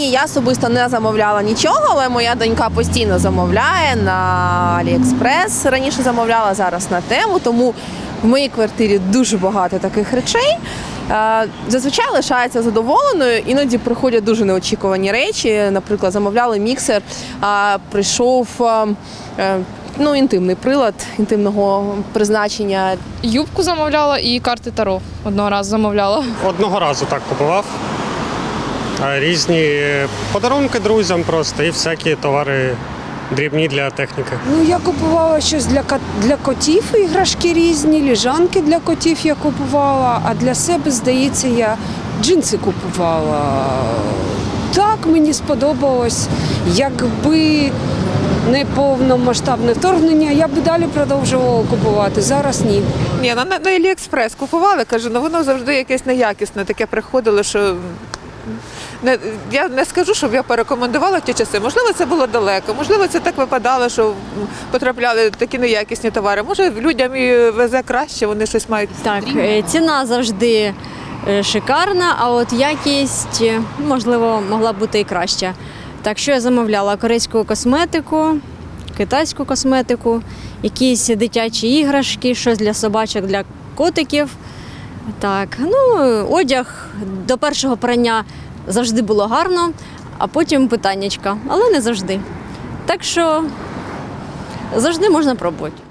Ні, я особисто не замовляла нічого, але моя донька постійно замовляє на Аліекспрес. Раніше замовляла зараз на тему, тому в моїй квартирі дуже багато таких речей. Е, Зазвичай лишається задоволеною. Іноді приходять дуже неочікувані речі. Наприклад, замовляли міксер, а прийшов е, е, ну, інтимний прилад інтимного призначення. Юбку замовляла і карти Таро одного разу замовляла. Одного разу так купував. Різні подарунки друзям просто і всякі товари дрібні для техніки. Ну, я купувала щось для, для котів, іграшки різні, ліжанки для котів я купувала, а для себе, здається, я джинси купувала. Так, мені сподобалось. Якби не повномасштабне вторгнення, я б далі продовжувала купувати. Зараз ні. Ні, ну, на, на Аліекспрес купували, кажу, ну воно завжди якесь неякісне, таке приходило, що не, я не скажу, щоб я порекомендувала ті часи. Можливо, це було далеко, можливо, це так випадало, що потрапляли такі неякісні товари. Може, людям і везе краще, вони щось мають. Так, е, ціна завжди е, шикарна, а от якість, е, можливо, могла бути і краща. Так що я замовляла корейську косметику, китайську косметику, якісь дитячі іграшки, щось для собачок, для котиків. Так, ну, одяг до першого прання завжди було гарно, а потім питаннячка, але не завжди. Так що завжди можна пробувати.